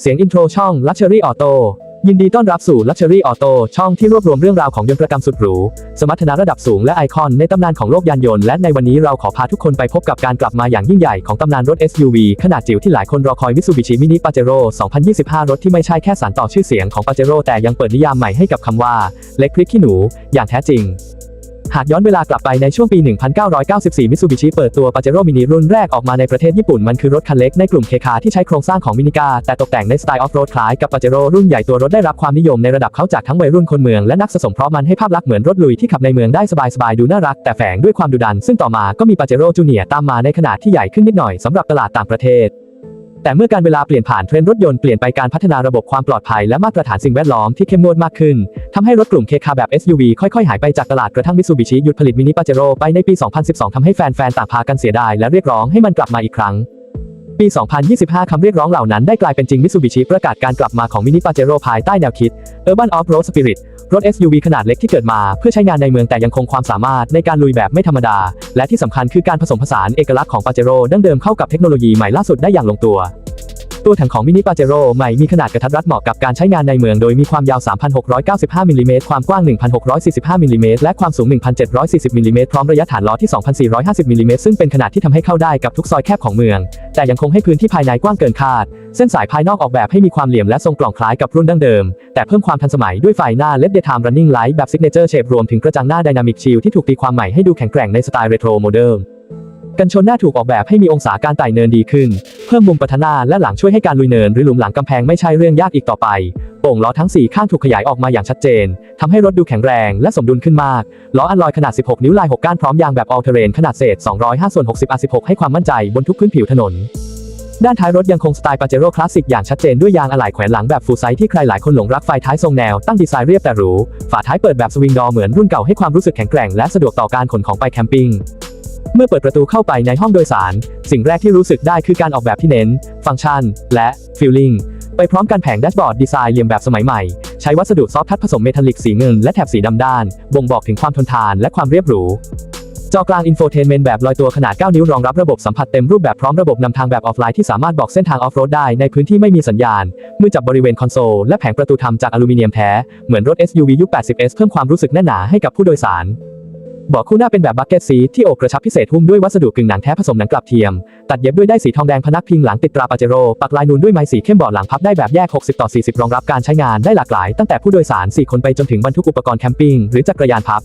เสียงอินโทรช่อง Luxury Auto ยินดีต้อนรับสู่ Luxury Auto ช่องที่รวบรวมเรื่องราวของยนต์ปรกรรมสุดหรู สมรรถนะระดับสูงและไอคอนในตำนานของโลกยานยนต์ และในวันนี้เราขอพาทุกคนไปพบกับการกลับมาอย่างยิ่งใหญ่ของตำนานรถ SUV ขนาดจิ๋วที่หลายคนรอคอย Mitsubishi Mini Pajero 2025 รถที่ไม่ใช่แค่สานต่อชื่อเสียงของ Pajero แต่ยังเปิดนิยามใหม่ให้กับคำว่า เล็กพริกขี้หนู อย่างแท้จริง หากย้อนเวลากลับไปในช่วงปี 1994 มิตซูบิชิเปิดตัว Pajero Mini รุ่นแรกออกมาในประเทศญี่ปุ่น มันคือรถคันเล็กในกลุ่มเคคาที่ใช้โครงสร้างของมินิกาแต่ตกแต่งในสไตล์ออฟโรดคล้ายกับ Pajero รุ่นใหญ่ตัวรถได้รับความนิยมในระดับเขาจากทั้งวัยรุ่นคนเมืองและนักสะสมเพราะมันให้ภาพลักษณ์เหมือนรถลุยที่ขับในเมืองได้สบายๆดูน่ารักแต่แฝงด้วยความดุดัน ซึ่งต่อมาก็มี Pajero Junior ตามมาในขนาดที่ใหญ่ขึ้นนิดหน่อยสำหรับตลาดต่างประเทศ แต่เมื่อการเวลาเปลี่ยนผ่านเทรนด์รถยนต์เปลี่ยนไปการพัฒนาระบบความปลอดภัยและมาตรฐานสิ่งแวดล้อมที่เข้มงวดมากขึ้นทำให้รถกลุ่มเคคาแบบ SUV ค่อยๆ หายไปจากตลาดกระทั่งมิ t ซูบิชิหยุดผลิตมินิปาเจโร่ไปในปี 2012 ทำให้แฟนๆ ต่างพากันเสียดายและเรียกร้องให้มันกลับมาอีกครั้ง ปี 2025 คำเรียกร้องเหล่านั้นได้กลายเป็นจริงมิ t ซูบิชิประกาศการกลับมาของมินิปาเจโร่ภายใต้แนวคิด Urban Off-Road Spirit รถ SUV ขนาดเล็กที่เกิดมาเพื่อใช้งานในเมืองแต่ยังคงความสามารถในการลุยแบบไม่ธรรมดา และที่สำคัญคือการผสมผสานเอกลักษณ์ของปาเจโร่ดั้งเดิมเข้ากับเทคโนโลยีใหม่ล่าสุดได้อย่างลงตัว ตัวถังของมินิปาเจโร่ใหม่มีขนาดกระทัดรัดเหมาะกับการใช้งานในเมืองโดยมีความยาว 3,695มิลลิเมตรความกว้าง 1,645มิลลิเมตรและความสูง 1,740มิลลิเมตรพร้อมระยะฐานล้อที่ 2,450มิลลิเมตรซึ่งเป็นขนาดที่ทำให้เข้าได้กับทุกซอยแคบของเมือง แต่ยังคงให้พื้นที่ภายในกว้างเกินคาด เส้นสายภายนอกออกแบบให้มีความเหลี่ยมและทรงกล่องคล้ายกับรุ่นดั้งเดิม แต่เพิ่มความทันสมัยด้วยไฟหน้า LED Daytime Running Light แบบ Signature Shape รวมถึงกระจังหน้า Dynamic Shield ที่ถูกตีความใหม่ให้ดูแข็งแกร่งในสไตล์เรโทรโมเดิร์นกันชนหน้าถูกออกแบบให้มีองศาการไต่เนินดีขึ้น เพิ่มมุมปะทะหน้าและหลังช่วยให้การลุยเนินหรือหลุมหลังกำแพงไม่ใช่เรื่องยากอีกต่อไปโป่งล้อทั้ง 4 ข้างถูกขยายออกมาอย่างชัดเจนทำให้รถดูแข็งแรงและสมดุลขึ้นมาก ล้ออัลลอยขนาด 16 นิ้วลาย 6 ก้านพร้อมยางแบบ all terrain ขนาดเศษ 205ส่วน60 R16 ให้ความมั่นใจบนทุกพื้นผิวถนน ด้านท้ายรถยังคงสไตล์ปาเจโร่คลาสสิกอย่างชัดเจนด้วยยางอะไหล่แขวนหลังแบบฟูไซที่ใครหลายคนหลงรักไฟท้ายทรงแนวตั้งดีไซน์เรียบแต่หรู ฝาท้ายเปิดแบบสวิงดอเหมือนรุ่นเก่าให้ความรู้สึกแข็งแกร่งและสะดวกต่อการขนของไปแคมปิ้งเมื่อเปิดประตูเข้าไปในห้องโดยสาร สิ่งแรกที่รู้สึกได้คือการออกแบบที่เน้น ฟังก์ชัน และฟีลลิ่งไปพร้อมกันแผงแดชบอร์ดดีไซน์เหลี่ยมแบบสมัยใหม่ ใช้วัสดุซอฟต์ทัชผสมเมทัลลิกสีเงินและแถบสีดำด้าน บ่งบอกถึงความทนทานและความเรียบหรู จอกลางอินโฟเทนเมนต์แบบลอยตัวขนาด 9 นิ้วรองรับระบบสัมผัสเต็มรูปแบบพร้อมระบบนำทางแบบออฟไลน์ที่สามารถบอกเส้นทางออฟโรดได้ในพื้นที่ไม่มีสัญญาณ มือจับบริเวณคอนโซลและแผงประตูทำจากอลูมิเนียมแท้ เหมือนรถ SUV ยุค 80S เพิ่มความรู้สึกแน่นหนาให้กับผู้โดยสารเบาะคู่หน้าเป็นแบบบักเก็ตซีที่โอบกระชับพิเศษหุ้มด้วยวัสดุกึ่งหนังแท้ผสมหนังกลับเทียม ตัดเย็บด้วยได้สีทองแดงพนักพิงหลังติดตราปาเจโร่ปักลายนูนด้วยไม้สีเข้มเบาะหลังพับได้แบบแยก 60 ต่อ 40 รองรับการใช้งานได้หลากหลาย ตั้งแต่ผู้โดยสาร 4 คนไปจนถึงบรรทุกอุปกรณ์แคมปิ้งหรือจักรยานพับ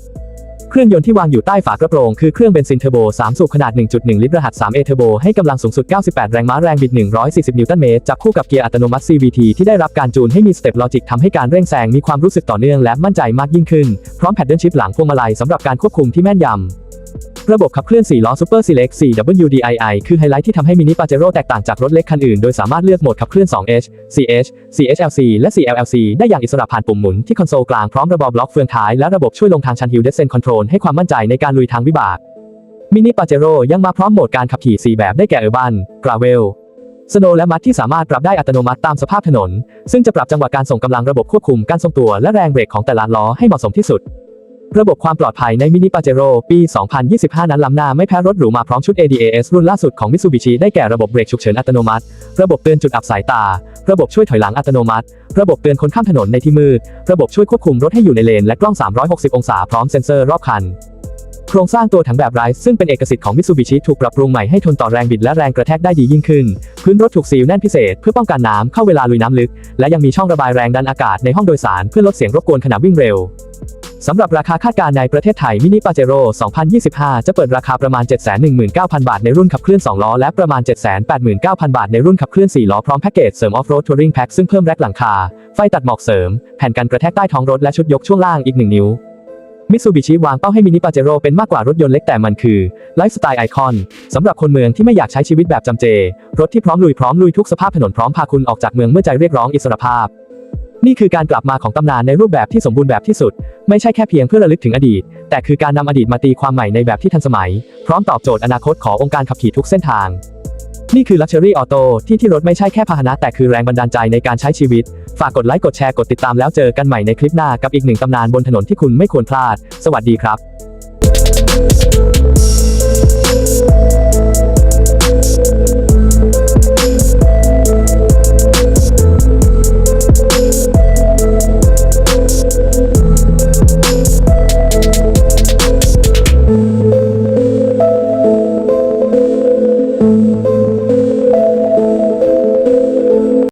เครื่องยนต์ที่วางอยู่ใต้ฝากระโปรงคือเครื่องเบนซินเทอร์โบ 3 สูบขนาด 1.1 ลิตรรหัส 3A เทอร์โบให้กำลังสูงสุด 98 แรงม้าแรงบิด 140 นิวตันเมตรจับคู่กับเกียร์อัตโนมัติ CVT ที่ได้รับการจูนให้มีสเต็ปลอจิกทำให้การเร่งแซงมีความรู้สึกต่อเนื่องและมั่นใจมากยิ่งขึ้น พร้อมแพดเดิลชิปหลังพวงมาลัยสำหรับการควบคุมที่แม่นยำ ระบบขับเคลื่อน 4 ล้อ Super Select 4 WDII คือไฮไลท์ที่ทำให้มินิปาเจโร่แตกต่างจากรถเล็กคันอื่น โดยสามารถเลือกโหมดขับเคลื่อน 2H CH CHLC และ CLLC ได้อย่างอิสระผ่านปุ่มหมุนที่คอนโซลกลางพร้อมระบบล็อกเฟืองท้ายและระบบช่วยลงทางชัน Hill Descent Control ให้ความมั่นใจในการลุยทางวิบาก มินิปาเจโร่ยังมาพร้อมโหมดการขับขี่ 4 แบบได้แก่ Urban Gravel สโนและมัดที่สามารถปรับได้อัตโนมัติตามสภาพถนน ซึ่งจะปรับจังหวะการส่งกำลังระบบควบคุมการทรงตัวและแรงเบรกของแต่ละล้อให้เหมาะสมที่สุด ระบบความปลอดภัยในมินิปาเจโร่ปี 2025 นั้นล้ำหน้าไม่แพ้รถหรูมาพร้อมชุด ADAS รุ่นล่าสุดของ Mitsubishi ได้แก่ระบบเบรกฉุกเฉินอัตโนมัติ ระบบเตือนจุดอับสายตา ระบบช่วยถอยหลังอัตโนมัติ ระบบเตือนคนข้ามถนนในที่มืด ระบบช่วยควบคุมรถให้อยู่ในเลนและกล้อง 360 องศาพร้อมเซ็นเซอร์รอบคัน โครงสร้างตัวถังแบบไรซ์ซึ่งเป็นเอกสิทธิ์ของ Mitsubishi ถูกปรับปรุงใหม่ให้ทนต่อแรงบิดและแรงกระแทกได้ดียิ่งขึ้น พื้นรถถูกซีลแน่นพิเศษเพื่อป้องกันน้ำเข้าเวลาลุยน้ำลึก และยังมีช่องระบายแรงดันอากาศในห้องโดยสารเพื่อลดเสียงรบกวนขณะวิ่งเร็ว สำหรับราคาคาดการณ์ในประเทศไทยมินิปาเจโร่2025 จะเปิดราคาประมาณ 719,000 บาทในรุ่นขับเคลื่อน 2 ล้อ และประมาณ 789,000 บาทในรุ่นขับเคลื่อน 4 ล้อ พร้อมแพ็กเกจเสริมออฟโรดทัวริงแพ็กซึ่งเพิ่มแร็คหลังคา ไฟตัดหมอกเสริม แผ่นกันกระแทกใต้ท้องรถและชุดยกช่วงล่างอีก 1 นิ้วมิตซูบิชิวางเป้าให้มินิปาเจโร่เป็นมากกว่ารถยนต์เล็กแต่มันคือไลฟ์สไตล์ไอคอนสำหรับคนเมืองที่ไม่อยากใช้ชีวิตแบบจำเจ รถที่พร้อมลุยพร้อมลุยทุกสภาพถนนพร้อมพาคุณออกจากเมืองเมื่อใจเรียกร้องอิสรภาพ นี่คือการกลับมาของตำนานในรูปแบบที่สมบูรณ์แบบที่สุด ไม่ใช่แค่เพียงเพื่อระลึกถึงอดีต แต่คือการนำอดีตมาตีความใหม่ในแบบที่ทันสมัย พร้อมตอบโจทย์อนาคตขององค์การขับขี่ทุกเส้นทาง นี่คือ Luxury Auto ที่ที่รถไม่ใช่แค่พาหนะแต่คือแรงบันดาลใจในการใช้ชีวิต ฝากกดไลค์กดแชร์กดติดตามแล้วเจอกันใหม่ในคลิปหน้ากับอีกหนึ่งตำนานบนถนนที่คุณไม่ควรพลาด สวัสดีครับ